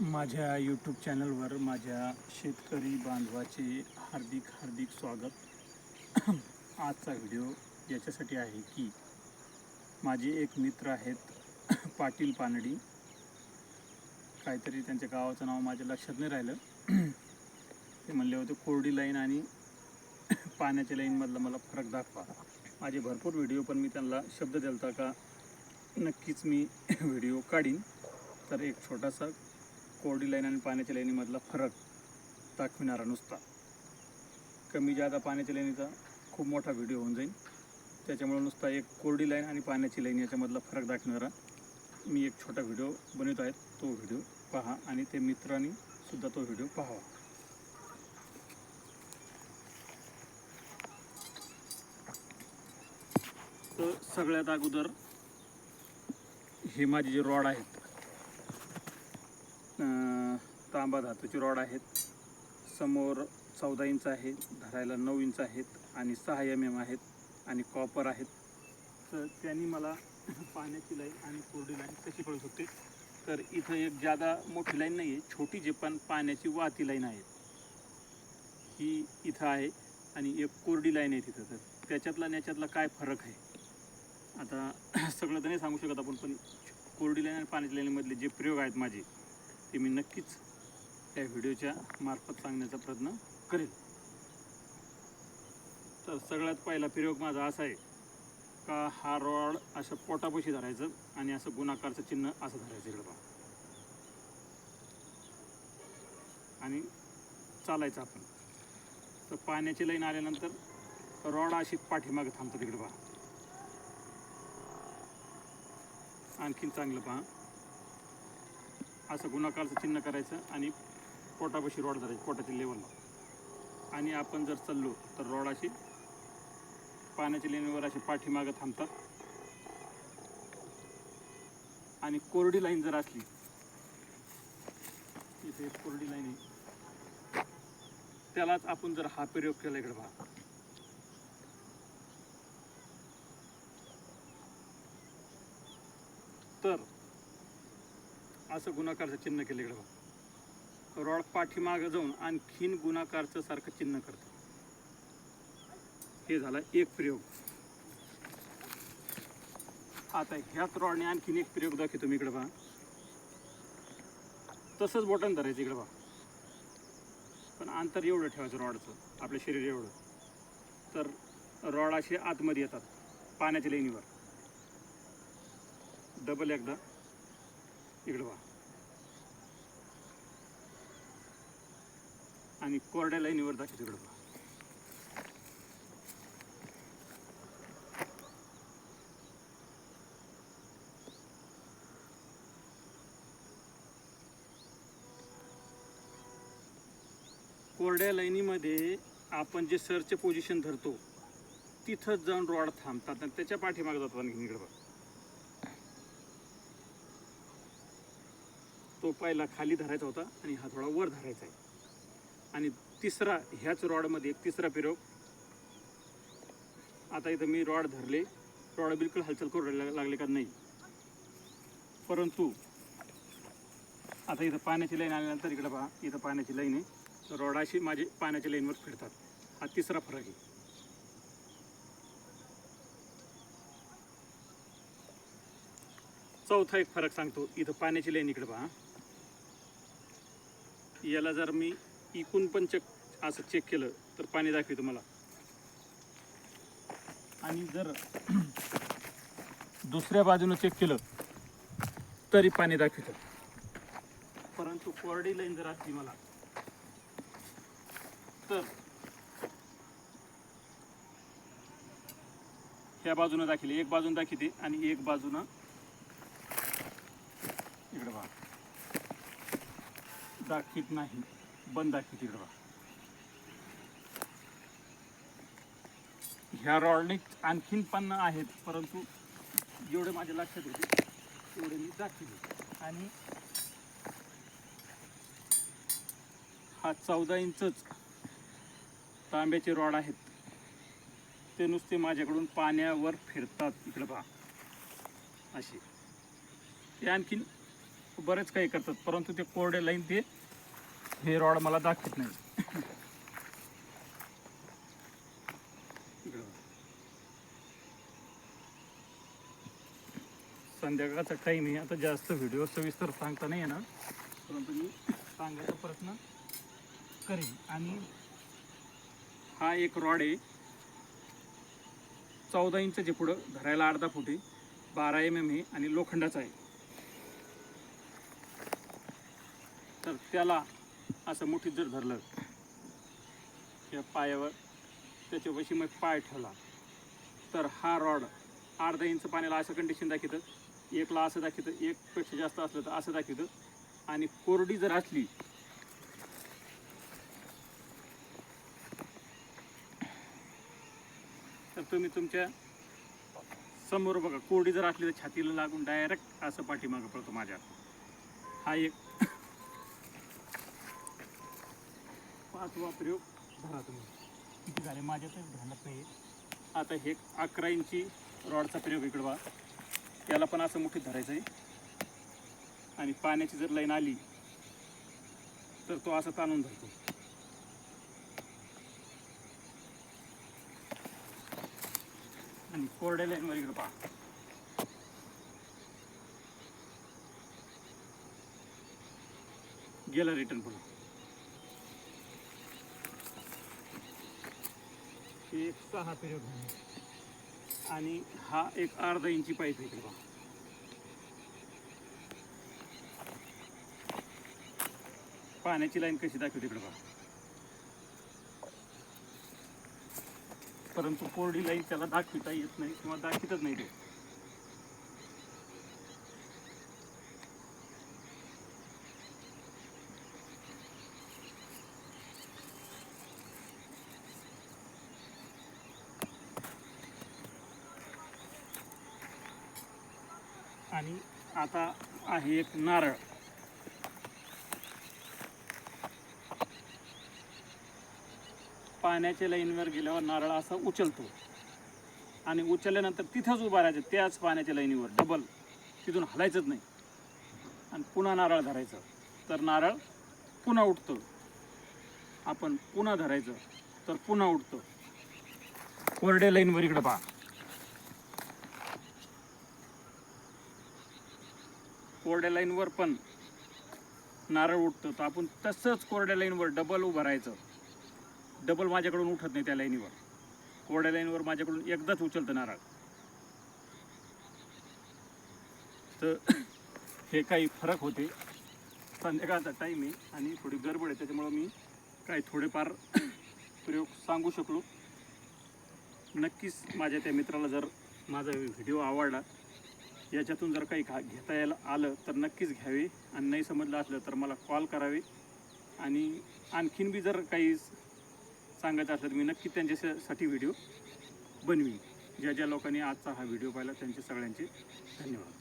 माझ्या यूट्यूब चॅनलवर माझ्या शेतकरी बांधवाचे हार्दिक हार्दिक स्वागत. आजचा व्हिडिओ याच्यासाठी आहे की माझे एक मित्र आहेत पाटील पानडी. काहीतरी त्यांच्या गावाचं नाव माझ्या लक्षात नाही राहिलं. ते म्हणले होते कोरडी लाईन आणि पाण्याच्या लाईनमधला मला फरक दाखवा. माझे भरपूर व्हिडिओ पण मी त्यांना शब्द दिला का नक्कीच मी व्हिडिओ काढीन. तर एक छोटासा कोरडी लाईन आणि पाण्याच्या लाईनीमधला फरक दाखविणारा नुसता. कमी जादा पाण्याच्या लाईनीचा खूप मोठा व्हिडिओ होऊन जाईल त्याच्यामुळे नुसता एक कोरडी लाईन आणि पाण्याची लाईन याच्यामधला फरक दाखविणारा मी एक छोटा व्हिडिओ बनवतो आहे. तो व्हिडिओ पहा आणि ते मित्रांनी सुद्धा तो व्हिडिओ पाहावा. तर सगळ्यात अगोदर हे माझे जे रॉड आहेत तांबा धातूचे रॉड आहेत. समोर चौदा इंच आहे धरायला नऊ इंच आहेत आणि सहा एम एम आहेत आणि कॉपर आहेत. तर त्यांनी मला पाण्याची लाईन आणि कोरडी लाईन कशी कळू शकते? तर इथं एक जादा मोठी लाईन नाही आहे छोटी जे पण पाण्याची वाहती लाईन आहे ही इथं आहे आणि एक कोरडी लाईन आहे तिथं. तर त्याच्यातला आणि याच्यातला काय फरक आहे? आता सगळं तर नाही सांगू शकत आपण पण कोरडी लाईन आणि पाण्याच्या लाईनमधले जे प्रयोग आहेत माझे ते मी नक्कीच त्या व्हिडिओच्या मार्फत सांगण्याचा प्रयत्न करेल. तर सगळ्यात पहिला प्रयोग माझा असा आहे का हा रॉड असं पोटापाशी धरायचं आणि असं गुणाकारचं चिन्ह असं धरायचं इकडं पहा आणि चालायचं आपण. तर पाण्याची लाईन आल्यानंतर रॉड अशी पाठीमागे थांबतं तिकडे पहा आणखीन चांगलं पहा. असं गुणाकारचं चिन्ह करायचं आणि पोटापाशी रॉड धरायची पोटाच्या लेवलला. आणि आपण जर चाललो तर रॉड अशी पाण्याच्या लेणीवर अशी पाठीमागं थांबतात. आणि कोरडी लाईन जर असली इथे कोरडी लाईन आहे. त्यालाच आपण जर हा प्रयोग केला इकडे पहा तर असं गुणाकारचं चिन्ह केलं इकडे पहा रॉड पाठीमागं जाऊन आणखीन गुणाकारचं सारखं चिन्ह करतं. हे झाला एक प्रयोग. आता ह्याच रॉडने आणखीन एक प्रयोग दाखवतो मी इकडे पहा. तसंच बोटन धरायचं इकडे पहा. पण अंतर एवढं ठेवायचं रॉडचं आपलं शरीर एवढं. तर रॉड असे आतमध्ये येतात पाण्याच्या लेणीवर डबल एकदा. इकडं पहा. आणि कोरड्या लाईनीवर दाखवतो तिकडं कोरड्या लाईनीमध्ये आपण जे सरचे पोझिशन धरतो तिथंच जाऊन रॉड थांबतात आणि त्याच्या पाठीमागे जातो आणखी इकडं बघ. तो पहिला खाली धरायचा होता आणि हा थोडा वर धरायचा आहे. आणि तिसरा ह्याच रॉडमध्ये एक तिसरा फिरव. आता इथं मी रॉड धरले. रॉड बिलकुल हालचाल करू लागले का? नाही. परंतु आता इथं पाण्याची लाईन आल्यानंतर इकडं पहा इथं पाण्याची लाईन आहे. रॉडाशी माझे पाण्याच्या लाईनवर फिरतात. हा तिसरा फरक आहे. चौथा एक फरक सांगतो. इथं पाण्याची लाईन इकडं पहा. याला जर मी इकून पण चेक असं चेक केलं तर पाणी दाखवी मला. आणि जर दुसऱ्या बाजूनं चेक केलं तरी पाणी दाखवितं. परंतु कोरडी लाईन जर असली मला तर ह्या बाजूनं दाखवली एक बाजून दाखवते आणि एक बाजूनं इकडे बघा. दाखवीत नाही. बंद आहे तिकडं बघा. ह्या रॉडने आणखीन पण आहेत परंतु जेवढे माझ्या लक्षात होते तेवढे मी दाखवले आणि हा चौदा इंचच तांब्याचे रॉड आहेत. ते नुसते माझ्याकडून पाण्यावर फिरतात. इकडं पहा. असे ते आणखीन बरेच काही करतात परंतु ते कोरडे लाईन ते हे रॉड मला दाखवत नाही. संध्याकाळचा टाईम आहे. आता जास्त व्हिडिओ सविस्तर सांगता नाही येणार. परंतु मी सांगायचा प्रयत्न करेन. आणि हा एक रॉड आहे. चौदा इंचचे पुढं. धरायला अर्धा फूट आहे. बारा एम एम आहे. आणि लोखंडाचा आहे. तर त्याला असं मुठीत जर धरलं त्या पायावर त्याच्यापाशी मग पाय ठेवला. तर हा रॉड अर्धा इंच पाण्याला असं कंडिशन दाखवतं एकला असं दाखवतं एकपेक्षा जास्त असलं तर असं दाखवतं. आणि कोरडी जर असली तर तुम्ही तुमच्यासमोर बघा कोरडी जर असली तर छातीला लागून डायरेक्ट असं पाठीमागं पडतो माझ्या. हा एक प्रयोग धरा तुम्ही. किती झाले? माझ्या तर ध्यानात नाही आता हे अकरा इंची रॉडचा प्रयोग इकडं बा त्याला पण असं मुठीत धरायचं आहे आणि पाण्याची जर लाईन आली तर तो असा ताणून धरतो. आणि कोरड्या लाईनवर इकडं पहा. गेला रिटर्न पुन्हा. एक सहा पिरियड आणि हा एक अर्धा इंची पाईप आहे इकडे पहा पाण्याची लाईन कशी दाखवते इकडे पहा परंतु कोरडी लाईन त्याला दाखविता येत नाही किंवा दाखवितच नाही ते. आणि आता आहे एक नारळ. पाण्याच्या लाईनवर गेल्यावर नारळ असा उचलतो. आणि उचलल्यानंतर तिथंच उभा राहायचं त्याच पाण्याच्या लाईनीवर डबल तिथून हलायचंच नाही. आणि पुन्हा नारळ धरायचं. तर नारळ पुन्हा उठतं. आपण पुन्हा धरायचं तर पुन्हा उठतं. कोरड्या लाईनवर इकडं पहा. कोरड्या लाईनवर पण नारळ उठतं. तर आपण तसंच कोरड्या लाईनवर डबल उभं राहायचं. डबल माझ्याकडून उठत नाही त्या लाईनीवर. कोरड्या लाईनवर माझ्याकडून एकदाच उचलतं नारळ. तर हे काही फरक होते. संध्याकाळचा टाईम आहे आणि थोडी गडबड आहे. त्याच्यामुळं मी काही थोडेफार प्रयोग सांगू शकलो. नक्कीच माझ्या त्या मित्राला जर माझा व्हिडिओ आवडला याच्यातून जर काही घा घेता यायला आलं तर नक्कीच घ्यावे. आणि नाही समजलं असलं तर मला कॉल करावे. आणि आणखीन बी जर काही सांगायचं असलं तर मी नक्की त्यांच्यासाठी व्हिडिओ बनवीन. ज्या ज्या लोकांनी आजचा हा व्हिडिओ पाहिला त्यांचे सगळ्यांचे धन्यवाद.